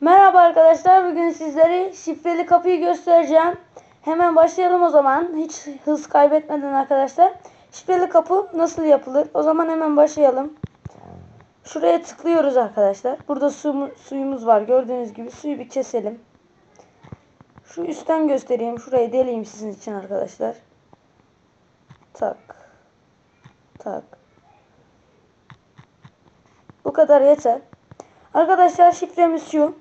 Merhaba arkadaşlar. Bugün sizlere şifreli kapıyı göstereceğim. Hemen başlayalım o zaman. Hiç hız kaybetmeden arkadaşlar. Şifreli kapı nasıl yapılır? O zaman hemen başlayalım. Şuraya tıklıyoruz arkadaşlar. Burada su, suyumuz var. Gördüğünüz gibi suyu bir keselim. Şu üstten göstereyim. Şurayı deleyim sizin için arkadaşlar. Tak. Tak. Bu kadar yeter. Arkadaşlar şifremiz şu.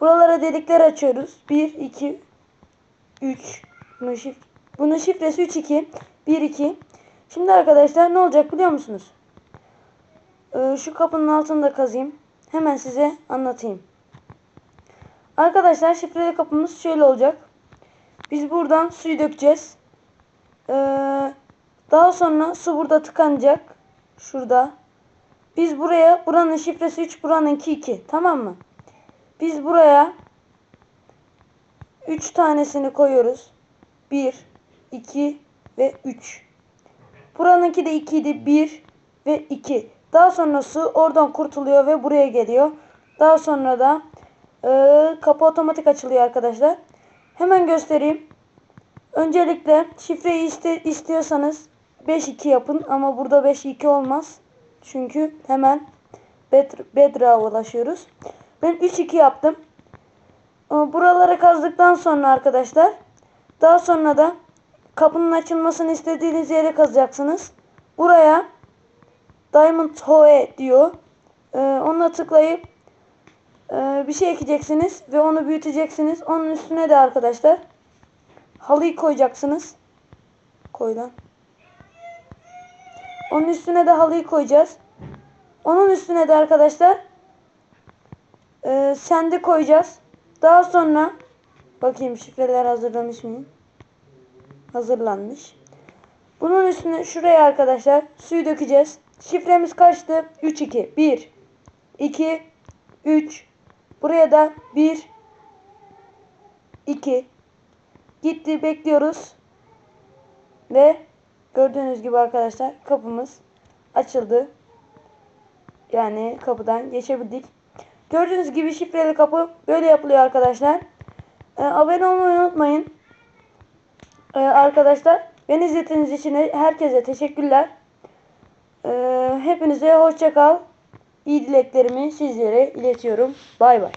Buralara delikler açıyoruz. 1, 2, 3. Bunun, şif Bunun şifresi 3, 2. 1, 2. Şimdi arkadaşlar ne olacak biliyor musunuz? Ee, şu kapının altını da kazıyım. Hemen size anlatayım. Arkadaşlar şifreli kapımız şöyle olacak. Biz buradan suyu dökeceğiz. Ee, daha sonra su burada tıkanacak. Şurada. Biz buraya buranın şifresi 3 buranınki 2 tamam mı? Biz buraya 3 tanesini koyuyoruz. 1, 2 ve 3. Buranınki de 2 idi. 1 ve 2. Daha sonra su oradan kurtuluyor ve buraya geliyor. Daha sonra da e, kapı otomatik açılıyor arkadaşlar. Hemen göstereyim. Öncelikle şifreyi iste, istiyorsanız 5-2 yapın ama burada 5-2 olmaz. Çünkü hemen bed, Bedrock'a ulaşıyoruz. Ben 3-2 yaptım. Buraları kazdıktan sonra arkadaşlar daha sonra da kapının açılmasını istediğiniz yere kazacaksınız. Buraya Diamond Hoe diyor. Ee, ona tıklayıp e, bir şey ekeceksiniz ve onu büyüteceksiniz. Onun üstüne de arkadaşlar halıyı koyacaksınız. Koy lan. Onun üstüne de halıyı koyacağız. Onun üstüne de arkadaşlar e, sende koyacağız. Daha sonra bakayım şifreler hazırlamış mıyım? Hazırlanmış. Bunun üstüne şuraya arkadaşlar suyu dökeceğiz. Şifremiz kaçtı? 3 2 1 2 3 Buraya da 1 2 Gitti bekliyoruz. Ve gördüğünüz gibi arkadaşlar kapımız açıldı. Yani kapıdan geçebildik. Gördüğünüz gibi şifreli kapı böyle yapılıyor arkadaşlar. Ee, abone olmayı unutmayın. Ee, arkadaşlar beni izlediğiniz için herkese teşekkürler. Ee, hepinize hoşça kal. İyi dileklerimi sizlere iletiyorum. Bay bay.